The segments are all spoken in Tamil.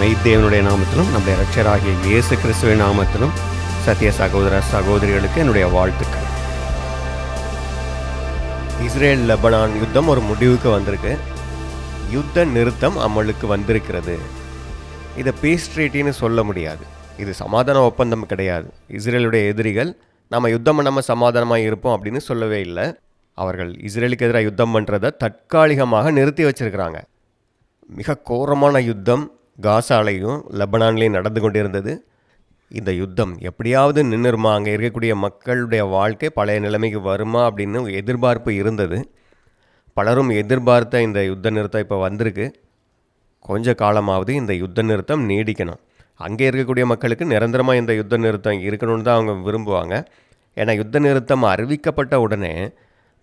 மெய்தேவனுடைய நாமத்திலும் நம்முடைய ரட்சராகிய இயேசு கிறிஸ்துவின் நாமத்திலும் சத்திய சகோதர சகோதரிகளுக்கு என்னுடைய வாழ்த்துக்கள். இஸ்ரேல் லெபனான் யுத்தம் ஒரு முடிவுக்கு வந்திருக்கு. யுத்த நிறுத்தம் அமலுக்கு வந்திருக்கிறது. இதை பீஸ் ட்ரீட்டின்னு சொல்ல முடியாது. இது சமாதான ஒப்பந்தம் கிடையாது. இஸ்ரேலுடைய எதிரிகள் நம்ம யுத்தம் நம்ம சமாதானமாக இருப்போம் அப்படின்னு சொல்லவே இல்லை. அவர்கள் இஸ்ரேலுக்கு எதிராக யுத்தம் பண்ணுறதை தற்காலிகமாக நிறுத்தி வச்சிருக்கிறாங்க. மிக கோரமான யுத்தம். காசாலையும் லெபனான்லேயும் நடந்து கொண்டிருந்தது. இந்த யுத்தம் எப்படியாவது நின்றுருமா அங்கே இருக்கக்கூடிய மக்களுடைய வாழ்க்கை பழைய நிலைமைக்கு வருமா அப்படின்னு எதிர்பார்ப்பு இருந்தது. பலரும் எதிர்பார்த்த இந்த யுத்த நிறுத்தம் இப்போ வந்திருக்கு. கொஞ்ச காலமாவது இந்த யுத்த நிறுத்தம் நீடிக்கணும். அங்கே இருக்கக்கூடிய மக்களுக்கு நிரந்தரமாக இந்த யுத்த நிறுத்தம் இருக்கணும்னு தான் அவங்க விரும்புவாங்க. ஏன்னா யுத்த நிறுத்தம் அறிவிக்கப்பட்ட உடனே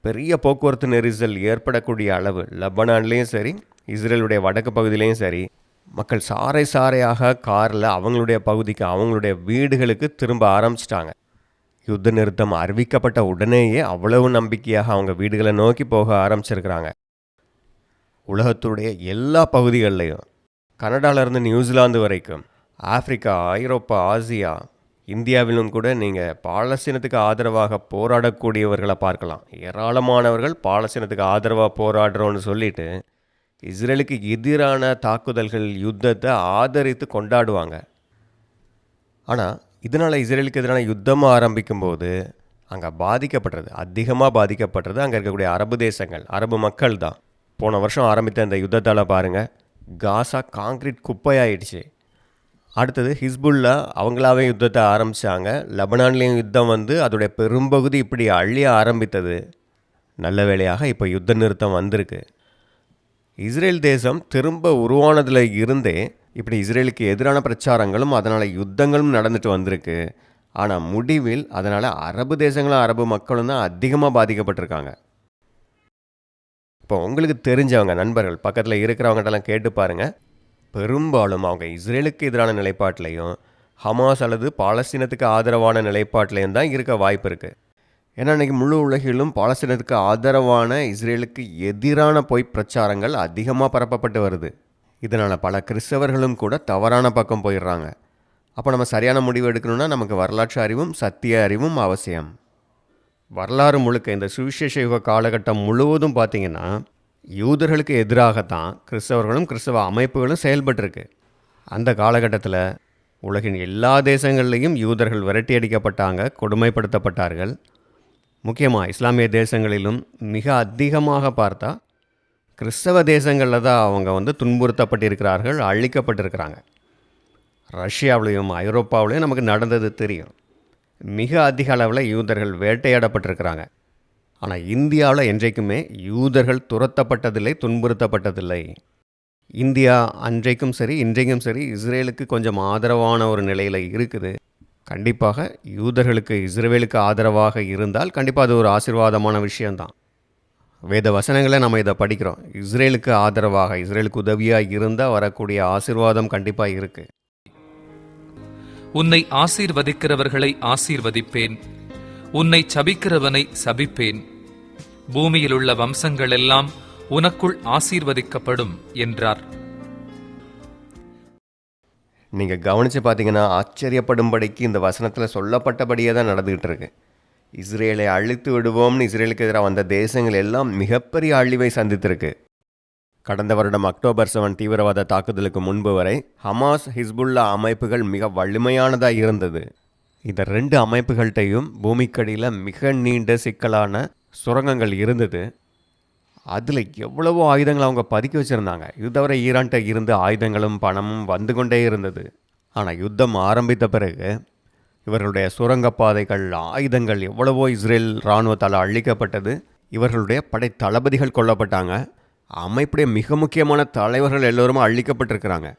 பெரிய போக்குவரத்து நெரிசல் ஏற்படக்கூடிய அளவு லெபனான்லேயும் சரி இஸ்ரேலுடைய வடக்கு பகுதியிலையும் சரி மக்கள் சாறை சாறையாக காரில் அவங்களுடைய பகுதிக்கு அவங்களுடைய வீடுகளுக்கு திரும்ப ஆரம்பிச்சிட்டாங்க. யுத்த நிறுத்தம் அறிவிக்கப்பட்ட உடனேயே அவ்வளவு நம்பிக்கையாக அவங்க வீடுகளை நோக்கி போக ஆரம்பிச்சிருக்கிறாங்க. உலகத்துடைய எல்லா பகுதிகள்லையும் கனடாவிலேருந்து நியூசிலாந்து வரைக்கும் ஆப்பிரிக்கா ஐரோப்பா ஆசியா இந்தியாவிலும் கூட நீங்கள் பாலஸ்தீனத்துக்கு ஆதரவாக போராடக்கூடியவர்களை பார்க்கலாம். ஏராளமானவர்கள் பாலஸ்தீனத்துக்கு ஆதரவாக போராடுறோன்னு சொல்லிட்டு இஸ்ரேலுக்கு எதிரான தாக்குதல்கள் யுத்தத்தை ஆதரித்து கொண்டாடுவாங்க. ஆனால் இதனால் இஸ்ரேலுக்கு எதிரான யுத்தம் ஆரம்பிக்கும்போது அங்கே பாதிக்கப்படுறது அதிகமாக பாதிக்கப்படுறது அங்கே இருக்கக்கூடிய அரபு தேசங்கள் அரபு மக்கள் தான். போன வருஷம் ஆரம்பித்த இந்த யுத்தத்தால் பாருங்கள் காசா காங்கிரீட் குப்பையாயிடுச்சு. அடுத்தது ஹிஸ்புல்லா அவங்களாவே யுத்தத்தை ஆரம்பித்தாங்க லெபனான்லேயும் யுத்தம் வந்து அதோடைய பெரும்பகுதி இப்படி அழிய ஆரம்பித்தது. நல்ல வேலையாக இப்போ யுத்த நிறுத்தம் வந்திருக்கு. இஸ்ரேல் தேசம் திரும்ப உருவானதில் இருந்தே இப்படி இஸ்ரேலுக்கு எதிரான பிரச்சாரங்களும் அதனால் யுத்தங்களும் நடந்துட்டு வந்திருக்கு. ஆனால் முடிவில் அதனால் அரபு தேசங்களும் அரபு மக்களும் தான் அதிகமாக பாதிக்கப்பட்டிருக்காங்க. இப்போ உங்களுக்கு தெரிஞ்சவங்க நண்பர்கள் பக்கத்தில் இருக்கிறவங்ககிட்டலாம் கேட்டு பாருங்கள் பெரும்பாலும் அவங்க இஸ்ரேலுக்கு எதிரான நிலைப்பாட்டிலையும் ஹமாஸ் அல்லது பாலஸ்தீனத்துக்கு ஆதரவான நிலைப்பாட்டிலையும் தான் இருக்க வாய்ப்பு இருக்குது ஏன்னா இன்றைக்கி முழு உலகிலும் பாலஸ்தீனத்துக்கு ஆதரவான இஸ்ரேலுக்கு எதிரான பொய் பிரச்சாரங்கள் அதிகமாக பரப்பப்பட்டு வருது. இதனால் பல கிறிஸ்தவர்களும் கூட தவறான பக்கம் போயிடுறாங்க. அப்போ நம்ம சரியான முடிவு எடுக்கணும்னா நமக்கு வரலாற்று அறிவும் சத்திய அறிவும் அவசியம். வரலாறு முழுக்க இந்த சுவிசேஷ யுக காலகட்டம் முழுவதும் பார்த்திங்கன்னா யூதர்களுக்கு எதிராகத்தான் கிறிஸ்தவர்களும் கிறிஸ்தவ அமைப்புகளும் செயல்பட்டிருக்கு. அந்த காலகட்டத்தில் உலகின் எல்லா தேசங்கள்லேயும் யூதர்கள் விரட்டி அடிக்கப்பட்டாங்க கொடுமைப்படுத்தப்பட்டார்கள். முக்கியமாக இஸ்லாமிய தேசங்களிலும் மிக அதிகமாக பார்த்தா கிறிஸ்தவ தேசங்களில் தான் அவங்க வந்து துன்புறுத்தப்பட்டிருக்கிறார்கள் அழிக்கப்பட்டிருக்கிறாங்க. ரஷ்யாவிலையும் ஐரோப்பாவிலையும் நமக்கு நடந்தது தெரியும். மிக அதிக அளவில் யூதர்கள் வேட்டையாடப்பட்டிருக்கிறாங்க. ஆனால் இந்தியாவில் என்றைக்குமே யூதர்கள் துரத்தப்பட்டதில்லை துன்புறுத்தப்பட்டதில்லை. இந்தியா அன்றைக்கும் சரி இன்றைக்கும் சரி இஸ்ரேலுக்கு கொஞ்சம் ஆதரவான ஒரு நிலையில் இருக்குது. கண்டிப்பாக யூதர்களுக்கு இஸ்ரேலுக்கு ஆதரவாக இருந்தால் கண்டிப்பாக அது ஒரு ஆசீர்வாதமான விஷயந்தான் வேத வசனங்களை நம்ம இதை படிக்கிறோம். இஸ்ரேலுக்கு ஆதரவாக இஸ்ரேலுக்கு உதவியாக இருந்தால் வரக்கூடிய ஆசீர்வாதம் கண்டிப்பாக இருக்குது உன்னை ஆசீர்வதிக்கிறவர்களை ஆசீர்வதிப்பேன். உன்னை சபிக்கிறவனை சபிப்பேன். பூமியில் உள்ள வம்சங்களெல்லாம் உனக்குள் ஆசீர்வதிக்கப்படும் என்றார். நீங்கள் கவனித்து பார்த்தீங்கன்னா ஆச்சரியப்படும்படிக்கு இந்த வசனத்தில் சொல்லப்பட்டபடியே தான் நடந்துக்கிட்டு இருக்கு இஸ்ரேலை அழித்து விடுவோம்னு இஸ்ரேலுக்கு எதிராக வந்த தேசங்கள் எல்லாம் மிகப்பெரிய அழிவை சந்தித்திருக்கு. கடந்த வருடம் அக்டோபர் செவன் தீவிரவாத தாக்குதலுக்கு முன்பு வரை ஹமாஸ் ஹிஸ்புல்லா அமைப்புகள் மிக வலிமையானதாக இருந்தது. இந்த ரெண்டு அமைப்புகள்கிட்டையும் பூமிக்கடியில் மிக நீண்ட சிக்கலான சுரங்கங்கள் இருந்தது. அதில் எவ்வளவோ ஆயுதங்கள் அவங்க பதுக்கி வச்சுருந்தாங்க. இது தவிர ஈரான்கிட்ட இருந்து ஆயுதங்களும் பணமும் வந்து கொண்டே இருந்தது. ஆனால் யுத்தம் ஆரம்பித்த பிறகு இவர்களுடைய சுரங்கப்பாதைகள் ஆயுதங்கள் எவ்வளவோ இஸ்ரேல் இராணுவத்தால் அழிக்கப்பட்டது. இவர்களுடைய படை தளபதிகள் கொல்லப்பட்டாங்க அமைப்புடைய மிக முக்கியமான தலைவர்கள் எல்லோரும் அழிக்கப்பட்டிருக்கிறாங்க.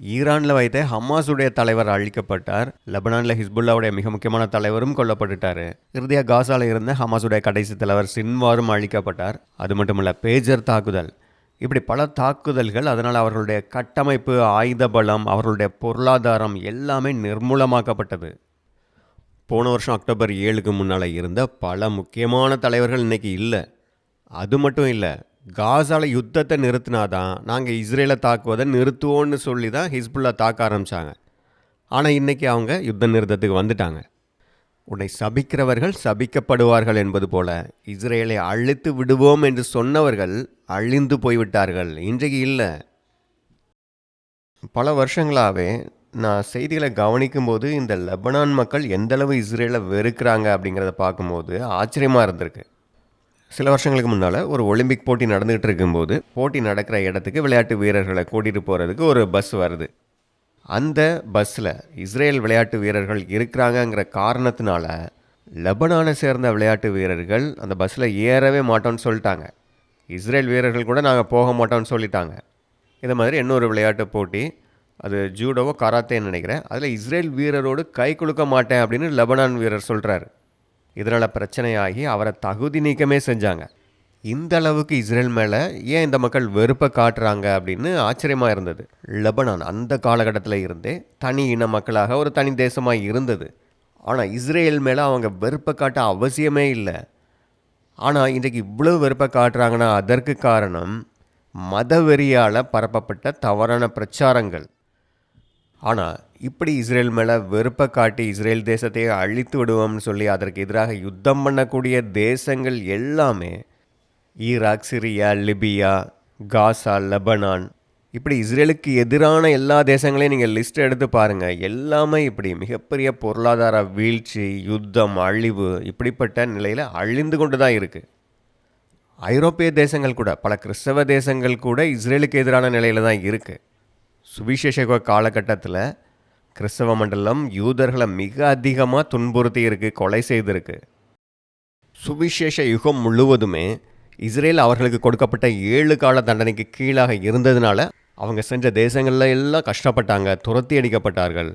ஈரானில் வைத்த ஹமாஸுடைய தலைவர் அழிக்கப்பட்டார். லெபனானில் ஹிஸ்புல்லாவுடைய மிக முக்கியமான தலைவரும் கொல்லப்பட்டுட்டார். இறுதியாக காசாவில் இருந்த ஹமாஸுடைய கடைசி தலைவர் சின்வாரும் அழிக்கப்பட்டார். அது மட்டுமல்ல பேஜர் தாக்குதல். இப்படி பல தாக்குதல்கள் அதனால் அவர்களுடைய கட்டமைப்பு ஆயுத பலம் அவர்களுடைய பொருளாதாரம் எல்லாமே நிர்மூலமாக்கப்பட்டது. போன வருஷம் அக்டோபர் ஏழுக்கு முன்னால் இருந்த பல முக்கியமான தலைவர்கள் இன்றைக்கி இல்லை. அது மட்டும் இல்லை காசால யுத்தத்தை நிறுத்தினாதான் நாங்கள் இஸ்ரேலை தாக்குவதை நிறுத்துவோன்னு சொல்லி தான் ஹிஸ்புல்லா தாக்க ஆரம்பித்தாங்க ஆனால் இன்றைக்கி அவங்க யுத்த நிறுத்தத்துக்கு வந்துட்டாங்க. உன்னை சபிக்கிறவர்கள் சபிக்கப்படுவார்கள் என்பது போல இஸ்ரேலை அழித்து விடுவோம் என்று சொன்னவர்கள் அழிந்து போய்விட்டார்கள். இன்றைக்கு இல்லை. பல வருஷங்களாகவே நான் செய்திகளை கவனிக்கும்போது இந்த லெபனான் மக்கள் எந்தளவு இஸ்ரேலை வெறுக்கிறாங்க அப்படிங்கிறத பார்க்கும்போது ஆச்சரியமாக இருந்திருக்கு. சில வருஷங்களுக்கு முன்னால் ஒரு ஒலிம்பிக் போட்டி நடந்துகிட்டு இருக்கும்போது போட்டி நடக்கிற இடத்துக்கு விளையாட்டு வீரர்களை கூட்டிகிட்டு போகிறதுக்கு ஒரு பஸ் வருது. அந்த பஸ்ஸில் இஸ்ரேல் விளையாட்டு வீரர்கள் இருக்கிறாங்கங்கிற காரணத்தினால லெபனானை சேர்ந்த விளையாட்டு வீரர்கள் அந்த பஸ்ஸில் ஏறவே மாட்டோம்னு சொல்லிட்டாங்க. இஸ்ரேல் வீரர்கள் கூட நாங்கள் போக மாட்டோம்னு சொல்லிட்டாங்க. இதை மாதிரி இன்னொரு விளையாட்டு போட்டி அது ஜூடோவோ கராத்தேன்னு நினைக்கிறேன். அதில் இஸ்ரேல் வீரரோடு கை குலுக்க மாட்டேன் அப்படின்னு லெபனான் வீரர் சொல்கிறாரு இதனால் பிரச்சனையாகி அவரை தகுதி நீக்கமே செஞ்சாங்க. இந்த அளவுக்கு இஸ்ரேல் மேலே ஏன் இந்த மக்கள் வெறுப்பை காட்டுறாங்க அப்படின்னு ஆச்சரியமாக இருந்தது. லெபனான் அந்த காலகட்டத்தில் இருந்தே தனி இன மக்களாக ஒரு தனி தேசமாக இருந்தது. ஆனால் இஸ்ரேல் மேலே அவங்க வெறுப்பை காட்ட அவசியமே இல்லை. ஆனால் இன்றைக்கு இவ்வளோ வெறுப்பை காட்டுறாங்கன்னா அதற்கு காரணம் மதவெறியால் பரப்பப்பட்ட தவறான பிரச்சாரங்கள். ஆனால் இப்படி இஸ்ரேல் மேலே வெறுப்பை காட்டி இஸ்ரேல் தேசத்தையே அழித்து விடுவோம்னு சொல்லி அதற்கு எதிராக யுத்தம் பண்ணக்கூடிய தேசங்கள் எல்லாமே Iraq Syria Libya Gaza Lebanon இப்படி இஸ்ரேலுக்கு எதிரான எல்லா தேசங்களையும் நீங்கள் லிஸ்ட் எடுத்து பாருங்கள் எல்லாமே இப்படி மிகப்பெரிய பொருளாதார வீழ்ச்சி யுத்தம் அழிவு இப்படிப்பட்ட நிலையில் அழிந்து கொண்டு தான் இருக்குது ஐரோப்பிய தேசங்கள் கூட பல கிறிஸ்தவ தேசங்கள் கூட இஸ்ரேலுக்கு எதிரான நிலையில் தான் இருக்குது சுவிசேஷ காலகட்டத்தில் கிறிஸ்தவ மண்டலம் யூதர்களை மிக அதிகமாக துன்புறுத்தி இருக்கு கொலை செய்திருக்கு. சுவிசேஷ யுகம் முழுவதுமே இஸ்ரேல் அவர்களுக்கு கொடுக்கப்பட்ட ஏழு கால தண்டனைக்கு கீழாக இருந்ததுனால அவங்க செஞ்ச தேசங்களில் எல்லாம் கஷ்டப்பட்டாங்க துரத்தி அடிக்கப்பட்டார்கள்.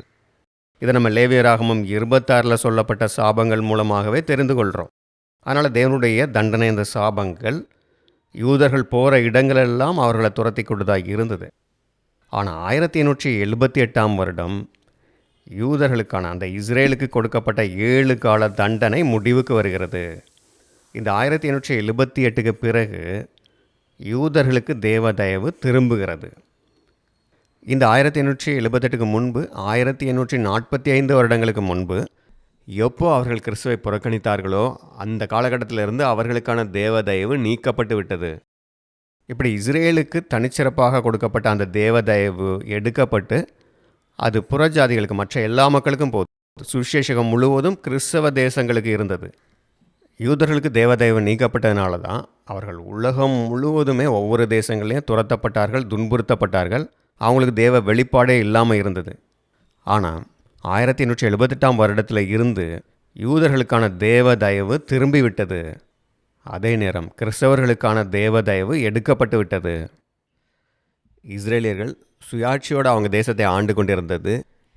இதை நம்ம லேவியராகமும் இருபத்தாறில் சொல்லப்பட்ட சாபங்கள் மூலமாகவே தெரிந்து கொள்கிறோம் அதனால் தேவனுடைய தண்டனை இந்த சாபங்கள் யூதர்கள் போகிற இடங்களெல்லாம் அவர்களை துரத்தி கொண்டுதாக இருந்தது. ஆனால் ஆயிரத்தி எண்ணூற்றி எழுபத்தி எட்டாம் வருடம் யூதர்களுக்கான அந்த இஸ்ரேலுக்கு கொடுக்கப்பட்ட ஏழு கால தண்டனை முடிவுக்கு வருகிறது. இந்த ஆயிரத்தி எண்ணூற்றி எழுபத்தி எட்டுக்கு பிறகு யூதர்களுக்கு தேவதயவு திரும்புகிறது. இந்த ஆயிரத்தி எண்ணூற்றி எழுபத்தெட்டுக்கு முன்பு ஆயிரத்தி எண்ணூற்றி நாற்பத்தி ஐந்து வருடங்களுக்கு முன்பு எப்போ அவர்கள் கிறிஸ்துவை புறக்கணித்தார்களோ அந்த காலகட்டத்திலிருந்து அவர்களுக்கான தேவதயவு நீக்கப்பட்டு விட்டது. இப்படி இஸ்ரேலுக்கு தனிச்சிறப்பாக கொடுக்கப்பட்ட அந்த தேவதயவு எடுக்கப்பட்டு அது புறஜாதிகளுக்கு மற்ற எல்லா மக்களுக்கும் போதும். சுவிசேஷகம் முழுவதும் கிறிஸ்தவ தேசங்களுக்கு இருந்தது. யூதர்களுக்கு தேவதயவு நீக்கப்பட்டதுனால தான் அவர்கள் உலகம் முழுவதுமே ஒவ்வொரு தேசங்களையும் துரத்தப்பட்டார்கள் துன்புறுத்தப்பட்டார்கள். அவங்களுக்கு தேவ வெளிப்பாடே இல்லாமல் இருந்தது. ஆனால் ஆயிரத்தி எண்ணூற்றி எழுபத்தெட்டாம் வருடத்தில் இருந்து யூதர்களுக்கான தேவ தயவு திரும்பிவிட்டது. அதே நேரம் கிறிஸ்தவர்களுக்கான தேவதயவு எடுக்கப்பட்டு விட்டது இஸ்ரேலியர்கள் சுயாட்சியோடு அவங்க தேசத்தை ஆண்டு கொண்டிருந்தது.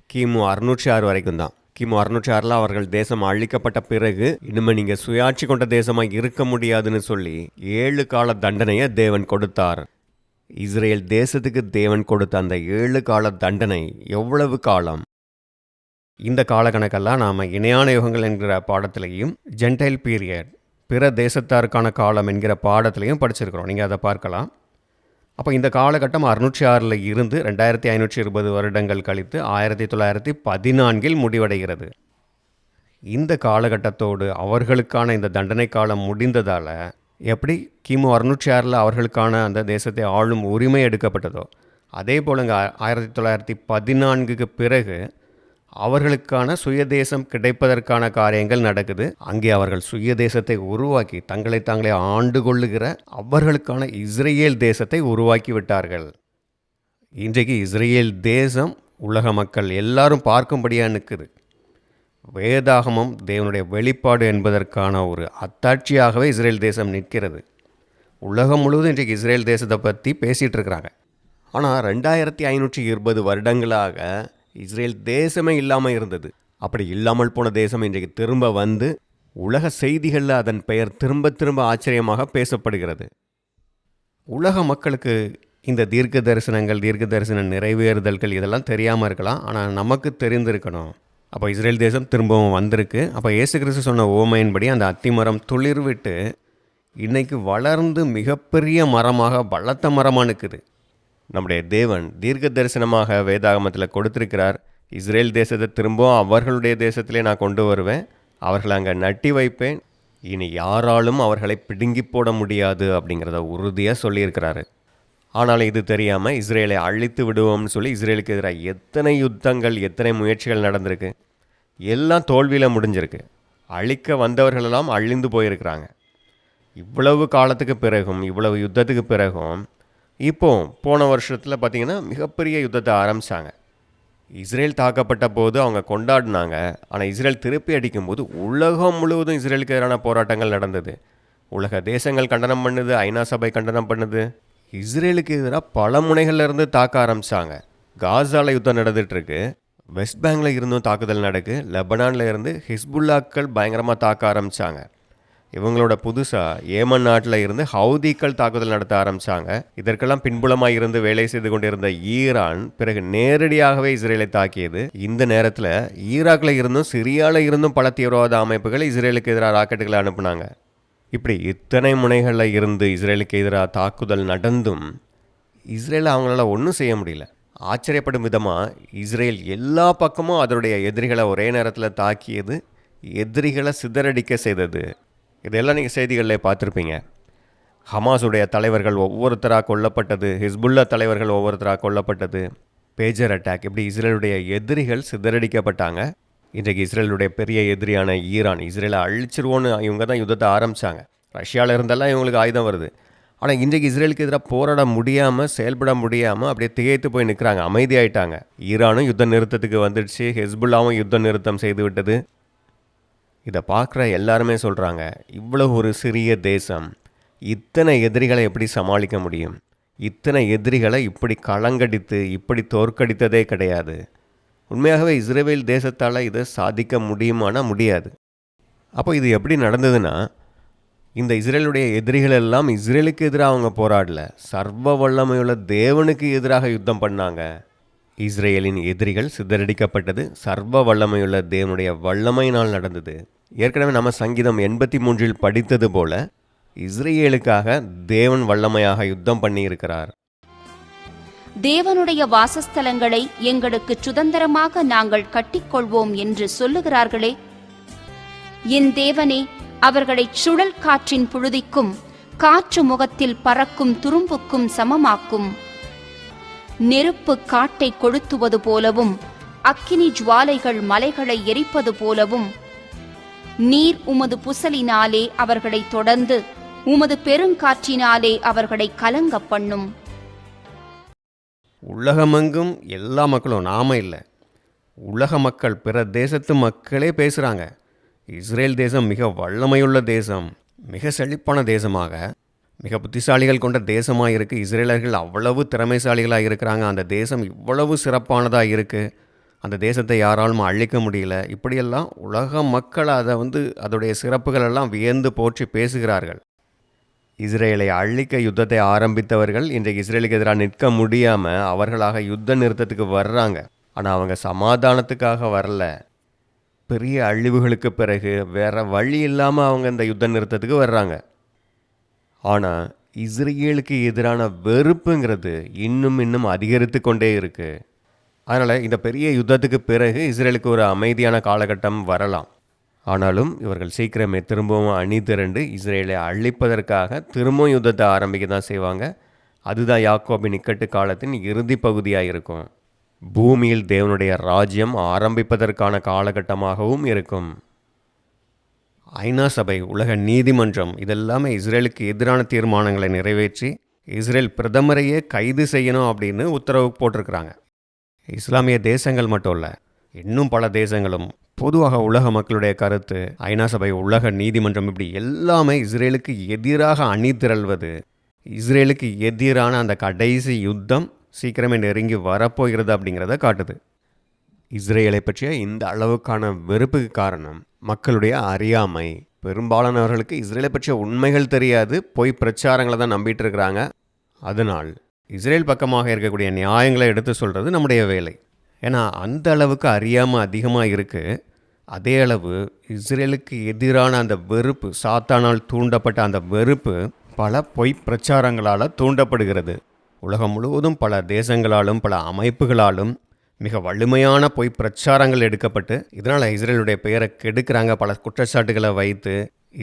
கிமு அறுநூற்றி ஆறு வரைக்கும் தான். கிமு அறுநூற்றி ஆறில் அவர்கள் தேசம் அழிக்கப்பட்ட பிறகு இனிமேல் நீங்கள் சுயாட்சி கொண்ட தேசமாக இருக்க முடியாதுன்னு சொல்லி ஏழு கால தண்டனையை தேவன் கொடுத்தார். இஸ்ரேல் தேசத்துக்கு தேவன் கொடுத்த அந்த ஏழு கால தண்டனை எவ்வளவு காலம்? இந்த காலக்கணக்கெல்லாம் நாம் இணையான யுகங்கள் என்கிற பாடத்திலையும் ஜென்டைல் பீரியட் பிற தேசத்தாருக்கான காலம் என்கிற பாடத்திலையும் படிச்சிருக்கிறோம். நீங்கள் அதை பார்க்கலாம். அப்போ இந்த காலகட்டம் அறுநூற்றி ஆறில் இருந்து ரெண்டாயிரத்தி ஐநூற்றி இருபது வருடங்கள் கழித்து ஆயிரத்தி தொள்ளாயிரத்தி பதினான்கில் முடிவடைகிறது. இந்த காலகட்டத்தோடு அவர்களுக்கான இந்த தண்டனை காலம் முடிந்ததால் எப்படி கிமு அறுநூற்றி ஆறில் அவர்களுக்கான அந்த தேசத்தை ஆளும் உரிமை எடுக்கப்பட்டதோ அதே போலங்க ஆயிரத்தி தொள்ளாயிரத்தி பதினான்குக்கு பிறகு அவர்களுக்கான சுயதேசம் கிடைப்பதற்கான காரியங்கள் நடக்குது. அங்கே அவர்கள் சுயதேசத்தை உருவாக்கி தங்களை தாங்களே ஆண்டு கொள்ளுகிற அவர்களுக்கான இஸ்ரேல் தேசத்தை உருவாக்கி விட்டார்கள். இன்றைக்கு இஸ்ரேல் தேசம் உலக மக்கள் எல்லாரும் பார்க்கும்படியாக நிற்குது வேதாகமம் தேவனுடைய வெளிப்பாடு என்பதற்கான ஒரு அத்தாட்சியாகவே இஸ்ரேல் தேசம் நிற்கிறது. உலகம் முழுவதும் இன்றைக்கு இஸ்ரேல் தேசத்தை பற்றி பேசிகிட்டு இருக்கிறாங்க. ஆனால் ரெண்டாயிரத்தி ஐநூற்றி இருபது வருடங்களாக இஸ்ரேல் தேசமே இல்லாமல் இருந்தது. அப்படி இல்லாமல் போன தேசம் இன்றைக்கு திரும்ப வந்து உலக செய்திகளில் அதன் பெயர் திரும்ப திரும்ப ஆச்சரியமாக பேசப்படுகிறது. உலக மக்களுக்கு இந்த தீர்க்க தரிசனங்கள் தீர்க்க தரிசன நிறைவேறுதல்கள் இதெல்லாம் தெரியாமல் இருக்கலாம். ஆனால் நமக்கு தெரிந்திருக்கணும். அப்போ இஸ்ரேல் தேசம் திரும்பவும் வந்திருக்கு. அப்போ இயேசு கிறிஸ்து சொன்ன ஓமையின்படி அந்த அத்திமரம் துளிர்விட்டு இன்றைக்கு வளர்ந்து மிகப்பெரிய மரமாக பலத்த மரமாக நிற்குது நம்முடைய தேவன் தீர்க்க தரிசனமாக வேதாகமத்தில் கொடுத்திருக்கிறார். இஸ்ரேல் தேசத்தை திரும்பவும் அவர்களுடைய தேசத்திலே நான் கொண்டு வருவேன். அவர்களை அங்கே நட்டி வைப்பேன். இனி யாராலும் அவர்களை பிடுங்கி போட முடியாது அப்படிங்கிறத உறுதியாக சொல்லியிருக்கிறாரு. ஆனாலும் இது தெரியாமல் இஸ்ரேலை அழித்து விடுவோம்னு சொல்லி இஸ்ரேலுக்கு எதிராக எத்தனை யுத்தங்கள் எத்தனை முயற்சிகள் நடந்திருக்கு. எல்லாம் தோல்வியில் முடிஞ்சிருக்கு. அழிக்க வந்தவர்களெல்லாம் அழிந்து போயிருக்கிறாங்க. இவ்வளவு காலத்துக்கு பிறகும் இவ்வளவு யுத்தத்துக்கு பிறகும் இப்போ போன வருஷத்தில் பார்த்தீங்கன்னா மிகப்பெரிய யுத்தத்தை ஆரம்பித்தாங்க இஸ்ரேல் தாக்கப்பட்ட போது அவங்க கொண்டாடினாங்க. ஆனால் இஸ்ரேல் திருப்பி அடிக்கும்போது உலகம் முழுவதும் இஸ்ரேலுக்கு எதிரான போராட்டங்கள் நடந்தது. உலக தேசங்கள் கண்டனம் பண்ணுது ஐநா சபை கண்டனம் பண்ணுது. இஸ்ரேலுக்கு எதிராக பல முனைகள்லேருந்து தாக்க ஆரம்பித்தாங்க காசால யுத்தம் நடந்துகிட்ருக்கு வெஸ்ட் பேங்கில் இருந்தும் தாக்குதல் நடக்கு. லெபனான்ல இருந்து ஹிஸ்புல்லாக்கள் பயங்கரமாக தாக்க ஆரம்பித்தாங்க இவங்களோட புதுசாக ஏமன் நாட்டில் இருந்து ஹவுதிக்கள் தாக்குதல் நடத்த ஆரம்பிச்சாங்க. இதற்கெல்லாம் பின்புலமாக இருந்து வேலை செய்து கொண்டிருந்த ஈரான் பிறகு நேரடியாகவே இஸ்ரேலை தாக்கியது. இந்த நேரத்தில் ஈராக்கில் இருந்தும் சிரியாவில் இருந்தும் பல தீவிரவாத அமைப்புகள் இஸ்ரேலுக்கு எதிராக ராக்கெட்டுகளை அனுப்புனாங்க. இப்படி இத்தனை முனைகளில் இருந்து இஸ்ரேலுக்கு எதிராக தாக்குதல் நடந்தும் இஸ்ரேலை அவங்களால ஒன்றும் செய்ய முடியல. ஆச்சரியப்படும் விதமாக இஸ்ரேல் எல்லா பக்கமும் அதனுடைய எதிரிகளை ஒரே நேரத்தில் தாக்கியது எதிரிகளை சிதறடிக்க செய்தது. இதெல்லாம் நீங்கள் செய்திகளில் பார்த்துருப்பீங்க. ஹமாஸுடைய தலைவர்கள் ஒவ்வொருத்தராக கொல்லப்பட்டது ஹிஸ்புல்லா தலைவர்கள் ஒவ்வொருத்தராக கொல்லப்பட்டது பேஜர் அட்டாக் இப்படி இஸ்ரேலுடைய எதிரிகள் சிதறடிக்கப்பட்டாங்க. இன்றைக்கு இஸ்ரேலுடைய பெரிய எதிரியான ஈரான் இஸ்ரேலை அழிச்சிருவோன்னு இவங்க தான் யுத்தத்தை ஆரம்பித்தாங்க ரஷ்யாவில் இருந்தெல்லாம் இவங்களுக்கு ஆயுதம் வருது. ஆனால் இன்றைக்கு இஸ்ரேலுக்கு எதிராக போராட முடியாமல் செயல்பட முடியாமல் அப்படியே திகைத்து போய் நிற்கிறாங்க அமைதியாயிட்டாங்க. ஈரானும் யுத்த நிறுத்தத்துக்கு வந்துடுச்சு ஹெஸ்புல்லாவும் யுத்த நிறுத்தம் செய்து விட்டது. இதை பார்க்குற எல்லாருமே சொல்கிறாங்க இவ்வளோ ஒரு சிறிய தேசம் இத்தனை எதிரிகளை எப்படி சமாளிக்க முடியும்? இத்தனை எதிரிகளை இப்படி களங்கடித்து இப்படி தோற்கடித்ததே கிடையாது. உண்மையாகவே இஸ்ரேல் தேசத்தால் இதை சாதிக்க முடியுமானா முடியாது. அப்போ இது எப்படி நடந்ததுன்னா இந்த இஸ்ரேலுடைய எதிரிகள் எல்லாம் இஸ்ரேலுக்கு எதிராக அவங்க போராடல. சர்வ வல்லமையுள்ள தேவனுக்கு எதிராக யுத்தம் பண்ணாங்க. இஸ்ரேலின் எதிரிகள் சிதறடிக்கப்பட்டது. சர்வ வல்லமையுள்ள தேவனுடைய வல்லமையினால் நடந்தது. ஏற்கனவே நம்ம சங்கீதம் எண்பத்தி மூன்றில் படித்தது போல இஸ்ரேலுக்காக தேவன் வல்லமையாக யுத்தம் பண்ணியிருக்கிறார். தேவனுடைய வாசஸ்தலங்களை எங்களுக்கு சுதந்திரமாக நாங்கள் கட்டிக்கொள்வோம் என்று சொல்லுகிறார்களே. என் தேவனே அவர்களை சுழல் காற்றின் புழுதிக்கும் காற்று முகத்தில் பறக்கும் துரும்புக்கும் சமமாக்கும். நெருப்பு காட்டை கொளுத்துவது போலவும் அக்கினி ஜுவாலைகள் மலைகளை எரிப்பது போலவும் நீர் உமது புசலினாலே அவர்களை தொடர்ந்து உமது பெருங்காற்றினாலே அவர்களை கலங்க பண்ணும். உலகமெங்கும் எல்லா மக்களும் நாம இல்லை. உலக மக்கள் பிற தேசத்து மக்களே பேசுகிறாங்க இஸ்ரேல் தேசம் மிக வல்லமையுள்ள தேசம் மிக செழிப்பான தேசமாக மிக புத்திசாலிகள் கொண்ட தேசமாக இருக்குது இஸ்ரேலர்கள் அவ்வளவு திறமைசாலிகளாக இருக்கிறாங்க. அந்த தேசம் இவ்வளவு சிறப்பானதாக இருக்குது அந்த தேசத்தை யாராலும் அழிக்க முடியல. இப்படியெல்லாம் உலக மக்கள் அதை வந்து அதோடைய சிறப்புகளெல்லாம் வியந்து போற்றி பேசுகிறார்கள். இஸ்ரேலை அழிக்க யுத்தத்தை ஆரம்பித்தவர்கள் இன்றைக்கு இஸ்ரேலுக்கு எதிராக நிற்க முடியாமல் அவர்களாக யுத்த நிறுத்தத்துக்கு வர்றாங்க. ஆனால் அவங்க சமாதானத்துக்காக வரல. பெரிய அழிவுகளுக்கு பிறகு வேற வழி இல்லாமல் அவங்க இந்த யுத்த நிறுத்தத்துக்கு வர்றாங்க. ஆனால் இஸ்ரேலுக்கு எதிரான வெறுப்புங்கிறது இன்னும் இன்னும் அதிகரித்து கொண்டே இருக்குது அதனால் இந்த பெரிய யுத்தத்துக்கு பிறகு இஸ்ரேலுக்கு ஒரு அமைதியான காலகட்டம் வரலாம். ஆனாலும் இவர்கள் சீக்கிரமே திரும்பவும் அணி திரண்டு இஸ்ரேலை அழிப்பதற்காக திரும்பவும் யுத்தத்தை ஆரம்பிக்க தான் செய்வாங்க. அதுதான் யாக்கோபின் இக்கட்டு காலத்தின் இறுதி பகுதியாக இருக்கும். பூமியில் தேவனுடைய ராஜ்யம் ஆரம்பிப்பதற்கான காலகட்டமாகவும் இருக்கும். ஐநா சபை உலக நீதிமன்றம் இதெல்லாமே இஸ்ரேலுக்கு எதிரான தீர்மானங்களை நிறைவேற்றி இஸ்ரேல் பிரதமரையே கைது செய்யணும் அப்படின்னு உத்தரவு போட்டிருக்கிறாங்க. இஸ்லாமிய தேசங்கள் மட்டும் இல்லை இன்னும் பல தேசங்களும் பொதுவாக உலக மக்களுடைய கருத்து ஐநா சபை உலக நீதிமன்றம் இப்படி எல்லாமே இஸ்ரேலுக்கு எதிராக அணி திரள்வது இஸ்ரேலுக்கு எதிரான அந்த கடைசி யுத்தம் சீக்கிரமே நெருங்கி வரப்போகிறது அப்படிங்கிறத காட்டுது. இஸ்ரேலை பற்றிய இந்த அளவுக்கான வெறுப்புக்கு காரணம் மக்களுடைய அறியாமை. பெரும்பாலானவர்களுக்கு இஸ்ரேலை பற்றிய உண்மைகள் தெரியாது. பொய் பிரச்சாரங்களை தான் நம்பிட்டு இருக்கிறாங்க. அதனால் இஸ்ரேல் பக்கமாக இருக்கக்கூடிய நியாயங்களை எடுத்து சொல்கிறது நம்முடைய வேலை. ஏன்னா அந்த அளவுக்கு அறியாமல் அதிகமாக இருக்குது அதே அளவு இஸ்ரேலுக்கு எதிரான அந்த வெறுப்பு சாத்தானால் தூண்டப்பட்ட அந்த வெறுப்பு பல பொய் பிரச்சாரங்களால் தூண்டப்படுகிறது. உலகம் முழுவதும் பல தேசங்களாலும் பல அமைப்புகளாலும் மிக வலிமையான பொய் பிரச்சாரங்கள் எடுக்கப்பட்டு இதனால் இஸ்ரேலுடைய பெயரை கெடுக்கிறாங்க. பல குற்றச்சாட்டுகளை வைத்து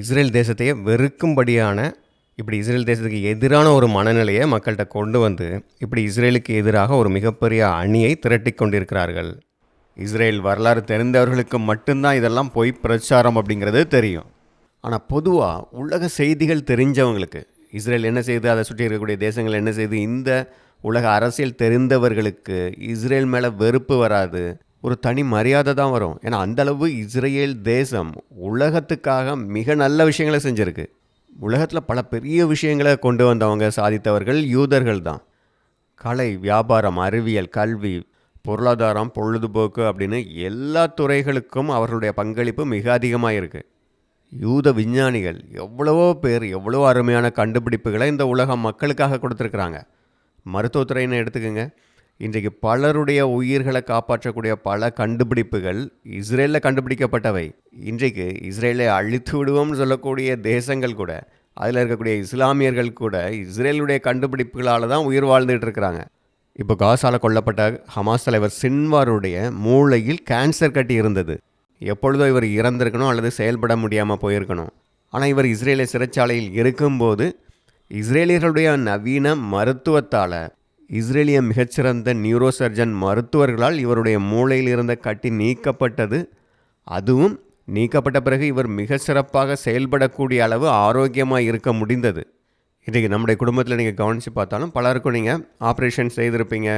இஸ்ரேல் தேசத்தையே வெறுக்கும்படியான இப்படி இஸ்ரேல் தேசத்துக்கு எதிரான ஒரு மனநிலையை மக்கள்கிட்ட கொண்டு வந்து இப்படி இஸ்ரேலுக்கு எதிராக ஒரு மிகப்பெரிய அணியை திரட்டி கொண்டிருக்கிறார்கள். இஸ்ரேல் வரலாறு தெரிந்தவர்களுக்கு மட்டும்தான் இதெல்லாம் பொய் பிரச்சாரம் அப்படிங்கிறது தெரியும். ஆனால் பொதுவாக உலக செய்திகள் தெரிஞ்சவங்களுக்கு இஸ்ரேல் என்ன செய்யுது அதை சுற்றி இருக்கக்கூடிய தேசங்கள் என்ன செய்யுது இந்த உலக அரசியல் தெரிந்தவர்களுக்கு இஸ்ரேல் மேலே வெறுப்பு வராது. ஒரு தனி மரியாதை தான் வரும். ஏன்னா அந்தளவு இஸ்ரேல் தேசம் உலகத்துக்காக மிக நல்ல விஷயங்களை செஞ்சுருக்கு. உலகத்தில் பல பெரிய விஷயங்களை கொண்டு வந்தவங்க சாதித்தவர்கள் யூதர்கள் தான். கலை வியாபாரம் அறிவியல் கல்வி பொருளாதாரம் பொழுதுபோக்கு அப்படின்னு எல்லா துறைகளுக்கும் அவர்களுடைய பங்களிப்பு மிக அதிகமாக இருக்குது யூத விஞ்ஞானிகள் எவ்வளவோ பேர் எவ்வளோ அருமையான கண்டுபிடிப்புகளை இந்த உலகம் மக்களுக்காக கொடுத்துருக்குறாங்க. மருத்துவத்துறைன்னு எடுத்துக்கோங்க. இன்றைக்கு பலருடைய உயிர்களை காப்பாற்றக்கூடிய பல கண்டுபிடிப்புகள் இஸ்ரேலில் கண்டுபிடிக்கப்பட்டவை. இன்றைக்கு இஸ்ரேலை அழித்து விடுவோம்னு சொல்லக்கூடிய தேசங்கள் கூட அதில் இருக்கக்கூடிய இஸ்லாமியர்கள் கூட இஸ்ரேலுடைய கண்டுபிடிப்புகளால் தான் உயிர் வாழ்ந்துகிட்டு இருக்கிறாங்க. இப்போ காசால கொல்லப்பட்ட ஹமாஸ் தலைவர் சின்வாருடைய மூளையில் கேன்சர் கட்டி இருந்தது. எப்பொழுதோ இவர் இறந்திருக்கணும் அல்லது செயல்பட முடியாமல் போயிருக்கணும். ஆனால் இவர் இஸ்ரேலை சிறைச்சாலையில் இருக்கும்போது இஸ்ரேலியர்களுடைய நவீன மருத்துவத்தால் இஸ்ரேலிய மிகச்சிறந்த நியூரோசர்ஜன் மருத்துவர்களால் இவருடைய மூளையில் இருந்த கட்டி நீக்கப்பட்டது. அதுவும் நீக்கப்பட்ட பிறகு இவர் மிக சிறப்பாக செயல்படக்கூடிய அளவு ஆரோக்கியமாக இருக்க முடிந்தது. இன்றைக்கி நம்முடைய குடும்பத்தில் நீங்கள் கவனித்து பார்த்தாலும் பலருக்கும் நீங்கள் ஆப்ரேஷன் செய்திருப்பீங்க.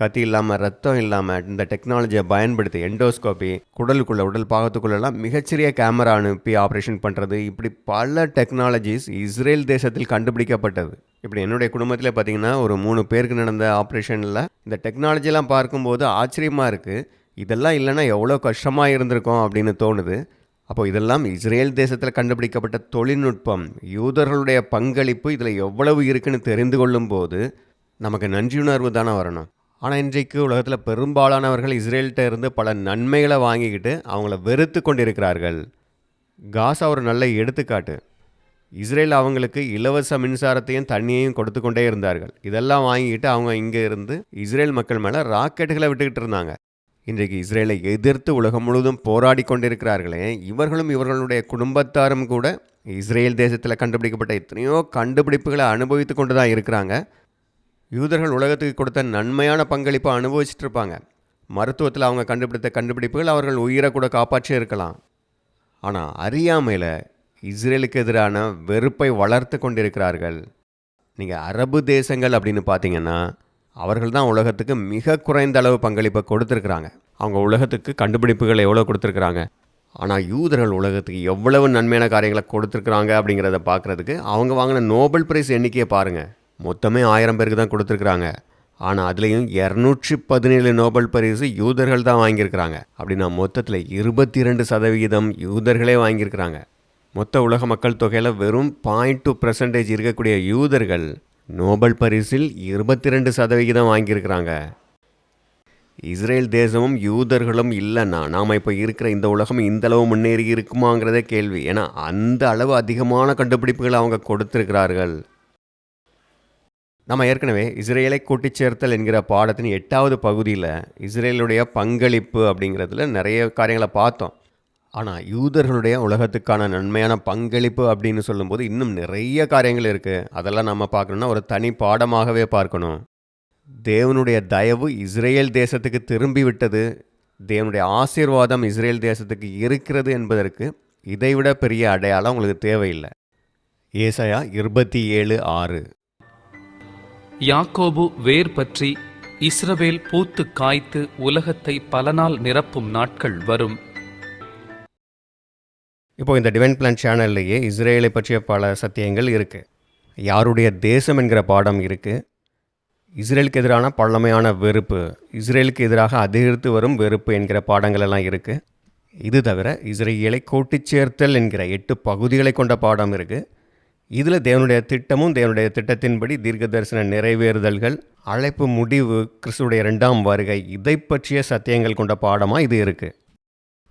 கத்தி இல்லாமல் ரத்தம் இல்லாமல் இந்த டெக்னாலஜியை பயன்படுத்தி எண்டோஸ்கோபி குடலுக்குள்ளே உடல் பாகத்துக்குள்ளெல்லாம் மிகச்சிறிய கேமரா அனுப்பி ஆப்ரேஷன் பண்ணுறது இப்படி பல டெக்னாலஜிஸ் இஸ்ரேல் தேசத்தில் கண்டுபிடிக்கப்பட்டது. இப்படி என்னுடைய குடும்பத்தில் பார்த்தீங்கன்னா ஒரு மூணு பேருக்கு நடந்த ஆப்ரேஷனில் இந்த டெக்னாலஜிலாம் பார்க்கும்போது ஆச்சரியமாக இருக்குது இதெல்லாம் இல்லைன்னா எவ்வளோ கஷ்டமாக இருந்திருக்கும் அப்படின்னு தோணுது. அப்போ இதெல்லாம் இஸ்ரேல் தேசத்தில் கண்டுபிடிக்கப்பட்ட தொழில்நுட்பம் யூதர்களுடைய பங்களிப்பு இதில் எவ்வளவு இருக்குன்னு தெரிந்து கொள்ளும்போது நமக்கு நன்றியுணர்வு தானே வரணும். ஆனால் இன்றைக்கு உலகத்தில் பெரும்பாலானவர்கள் இஸ்ரேல்கிட்ட இருந்து பல நன்மைகளை வாங்கிக்கிட்டு அவங்கள வெறுத்து கொண்டிருக்கிறார்கள். காசா ஒரு நல்ல எடுத்துக்காட்டு. இஸ்ரேல் அவங்களுக்கு இலவச மின்சாரத்தையும் தண்ணியையும் கொடுத்து கொண்டே இருந்தார்கள். இதெல்லாம் வாங்கிக்கிட்டு அவங்க இங்கே இருந்து இஸ்ரேல் மக்கள் மேலே ராக்கெட்டுகளை விட்டுக்கிட்டு இருந்தாங்க. இன்றைக்கு இஸ்ரேலை எதிர்த்து உலகம் முழுவதும் போராடி கொண்டிருக்கிறார்களே இவர்களும் இவர்களுடைய குடும்பத்தாரும் கூட இஸ்ரேல் தேசத்தில் கண்டுபிடிக்கப்பட்ட எத்தனையோ கண்டுபிடிப்புகளை அனுபவித்து கொண்டு தான் இருக்கிறாங்க. யூதர்கள் உலகத்துக்கு கொடுத்த நன்மையான பங்களிப்பை அனுபவிச்சுட்டு இருப்பாங்க மருத்துவத்தில் அவங்க கண்டுபிடித்த கண்டுபிடிப்புகள் அவர்கள் உயிரை கூட காப்பாற்றி இருக்கலாம். ஆனால் அறியாமையில் இஸ்ரேலுக்கு எதிரான வெறுப்பை வளர்த்து கொண்டிருக்கிறார்கள். நீங்கள் அரபு தேசங்கள் அப்படின்னு பார்த்தீங்கன்னா அவர்கள் தான் உலகத்துக்கு மிக குறைந்த அளவு பங்களிப்பை கொடுத்துருக்குறாங்க. அவங்க உலகத்துக்கு கண்டுபிடிப்புகள் எவ்வளோ கொடுத்துருக்குறாங்க? ஆனால் யூதர்கள் உலகத்துக்கு எவ்வளவு நன்மையான காரியங்களை கொடுத்துருக்குறாங்க அப்படிங்கிறத பார்க்குறதுக்கு அவங்க வாங்கின நோபல் பிரைஸ் எண்ணிக்கையை பாருங்கள் மொத்தமே ஆயிரம் பேருக்கு தான் கொடுத்துருக்குறாங்க. ஆனால் அதுலேயும் இரநூற்றி பதினேழு நோபல் பரிசு யூதர்கள் தான் வாங்கியிருக்கிறாங்க. அப்படின்னா மொத்தத்தில் இருபத்தி ரெண்டு சதவிகிதம் யூதர்களே வாங்கியிருக்கிறாங்க. மொத்த உலக மக்கள் தொகையில் வெறும் பாயிண்ட் டூ பர்சன்டேஜ் இருக்கக்கூடிய யூதர்கள் நோபல் பரிசில் இருபத்தி ரெண்டு சதவிகிதம் வாங்கியிருக்கிறாங்க. இஸ்ரேல் தேசமும் யூதர்களும் இல்லைன்னா நாம் இப்போ இருக்கிற இந்த உலகம் இந்த அளவு முன்னேறி இருக்குமாங்கிறதே கேள்வி. ஏன்னா அந்த அளவு அதிகமான கண்டுபிடிப்புகளை அவங்க கொடுத்துருக்கிறார்கள். நம்ம ஏற்கனவே இஸ்ரேலை கூட்டிச் சேர்த்தல் என்கிற பாடத்தின் எட்டாவது பகுதியில் இஸ்ரேலுடைய பங்களிப்பு அப்படிங்கிறதுல நிறைய காரியங்களை பார்த்தோம். ஆனால் யூதர்களுடைய உலகத்துக்கான நன்மையான பங்களிப்பு அப்படின்னு சொல்லும்போது இன்னும் நிறைய காரியங்கள் இருக்குது அதெல்லாம் நம்ம பார்க்கணுன்னா ஒரு தனி பாடமாகவே பார்க்கணும். தேவனுடைய தயவு இஸ்ரேல் தேசத்துக்கு திரும்பி விட்டது. தேவனுடைய ஆசீர்வாதம் இஸ்ரேல் தேசத்துக்கு இருக்கிறது என்பதற்கு இதைவிட பெரிய அடையாளம் உங்களுக்கு தேவையில்லை. ஏசாயா இருபத்தி ஏழு ஆறு. யாக்கோபு வேர் பற்றி இஸ்ரவேல் பூத்து காய்த்து உலகத்தை பல நாள் நிரப்பும் நாட்கள் வரும். இப்போ இந்த டிவைன் பிளான் சேனல்லையே இஸ்ரேலை பற்றிய பல சத்தியங்கள் இருக்குது யாருடைய தேசம் என்கிற பாடம் இருக்குது இஸ்ரேலுக்கு எதிரான பழமையான வெறுப்பு இஸ்ரேலுக்கு எதிராக அதிகரித்து வரும் வெறுப்பு என்கிற பாடங்கள் எல்லாம் இருக்குது இது தவிர இஸ்ரேலை கூட்டிச் சேர்த்தல் என்கிற எட்டு பகுதிகளை கொண்ட பாடம் இருக்குது இதில் தேவனுடைய திட்டமும் தேவனுடைய திட்டத்தின்படி தீர்க்க தரிசன நிறைவேறுதல்கள் அழைப்பு முடிவு கிறிஸ்துடைய ரெண்டாம் வருகை இதை பற்றிய சத்தியங்கள் கொண்ட பாடமாக இது இருக்குது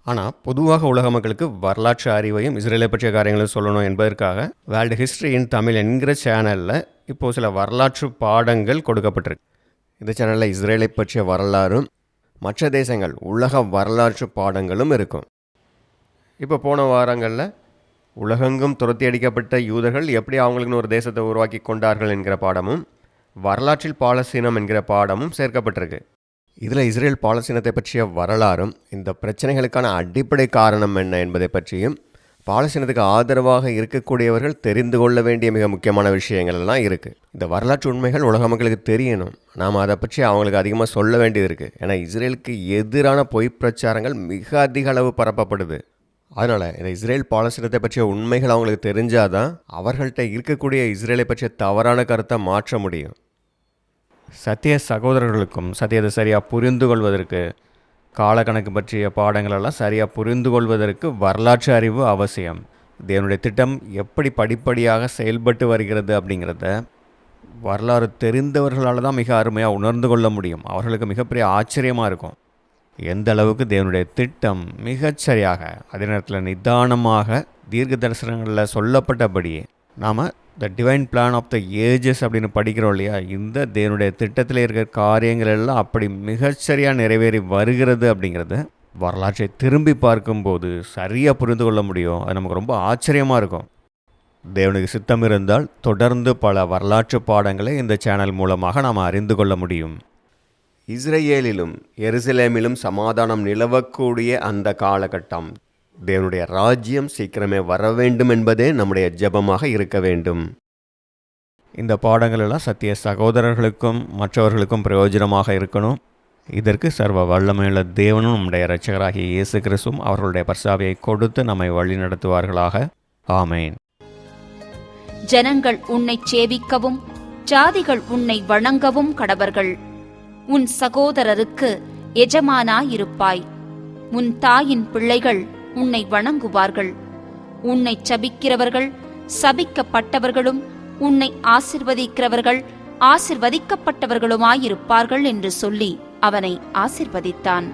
ஆனால் பொதுவாக உலக மக்களுக்கு வரலாற்று அறிவையும் இஸ்ரேலை பற்றிய காரியங்களும் சொல்லணும் என்பதற்காக வேர்ல்டு ஹிஸ்ட்ரி இன் தமிழ் என்கிற சேனலில் இப்போது சில வரலாற்று பாடங்கள் கொடுக்கப்பட்டிருக்கு. இந்த சேனலில் இஸ்ரேலை பற்றிய வரலாறும் மற்ற தேசங்கள் உலக வரலாற்று பாடங்களும் இருக்கும். இப்போ போன வாரங்களில் உலகெங்கும் துரத்தி அடிக்கப்பட்ட யூதர்கள் எப்படி அவங்களுக்குன்னு ஒரு தேசத்தை உருவாக்கி கொண்டார்கள் என்கிற பாடமும் வரலாற்றில் பாலஸ்தீனம் என்கிற பாடமும் சேர்க்கப்பட்டிருக்கு. இதில் இஸ்ரேல் பாலஸ்தீனத்தை பற்றிய வரலாறும் இந்த பிரச்சனைகளுக்கான அடிப்படை காரணம் என்ன என்பதை பற்றியும் பாலஸ்தீனத்துக்கு ஆதரவாக இருக்கக்கூடியவர்கள் தெரிந்து கொள்ள வேண்டிய மிக முக்கியமான விஷயங்கள் எல்லாம் இருக்குது இந்த வரலாற்று உண்மைகள் உலக மக்களுக்கு தெரியணும். நாம் அதை பற்றி அவங்களுக்கு அதிகமாக சொல்ல வேண்டியது இருக்குது ஏன்னா இஸ்ரேலுக்கு எதிரான பொய் பிரச்சாரங்கள் மிக அதிக அளவு பரப்பப்படுது. அதனால் இந்த இஸ்ரேல் பாலஸ்தீனத்தை பற்றிய உண்மைகள் அவங்களுக்கு தெரிஞ்சாதான் அவர்கள்ட்ட இருக்கக்கூடிய இஸ்ரேலை பற்றிய தவறான கருத்தை மாற்ற முடியும். சத்திய சகோதரர்களுக்கும் சத்தியத்தை சரியாக புரிந்து கொள்வதற்கு காலக்கணக்கு பற்றிய பாடங்களெல்லாம் சரியாக புரிந்து கொள்வதற்கு வரலாற்று அறிவு அவசியம். தேவனுடைய திட்டம் எப்படி படிப்படியாக செயல்பட்டு வருகிறது அப்படிங்கிறத வரலாறு தெரிந்தவர்களால் தான் மிக அருமையாக உணர்ந்து கொள்ள முடியும். அவர்களுக்கு மிகப்பெரிய ஆச்சரியமாக இருக்கும். எந்த அளவுக்கு தேவனுடைய திட்டம் மிகச்சரியாக அதே நேரத்தில் நிதானமாக தீர்க்க தரிசனங்களில் சொல்லப்பட்டபடியே நாம் the divine plan of the ages அப்படின்னு படிக்கிறோம் இல்லையா? இந்த தேவனுடைய திட்டத்தில் இருக்கிற காரியங்கள் எல்லாம் அப்படி மிகச்சரியாக நிறைவேறி வருகிறது அப்படிங்கிறது வரலாற்றை திரும்பி பார்க்கும்போது சரியாக புரிந்து கொள்ள முடியும். அது நமக்கு ரொம்ப ஆச்சரியமாக இருக்கும். தேவனுக்கு சித்தம் இருந்தால் தொடர்ந்து பல வரலாற்று பாடங்களை இந்த சேனல் மூலமாக நாம் அறிந்து கொள்ள முடியும். இஸ்ரேலிலும் எருசலேமிலும் சமாதானம் நிலவக்கூடிய அந்த காலகட்டம். தேவனுடைய ராஜ்யம் சீக்கிரமே வர வேண்டும் என்பதே நம்முடைய ஜெபமாக இருக்க வேண்டும். இந்த பாடங்கள் எல்லாம் சத்திய சகோதரர்களுக்கும் மற்றவர்களுக்கும் பிரயோஜனமாக இருக்கணும். இதற்கு சர்வ வல்லமையுள்ள தேவனும் நம்முடைய இரட்சகராகிய இயேசு கிறிஸ்துவும் அவர்களுடைய பர்சாவியை கொடுத்து நம்மை வழி நடத்துவார்களாக. ஆமேன். ஜனங்கள் உன்னைச் சேவிக்கவும் ஜாதிகள் உன்னை வணங்கவும் கடவர்கள். உன் சகோதரருக்கு எஜமானாயிருப்பாய். உன் தாயின் பிள்ளைகள் உன்னை வணங்குவார்கள். உன்னைச் சபிக்கிறவர்கள் சபிக்கப்பட்டவர்களும் உன்னை ஆசிர்வதிக்கிறவர்கள் ஆசிர்வதிக்கப்பட்டவர்களுமாயிருப்பார்கள் என்று சொல்லி அவனை ஆசிர்வதித்தான்.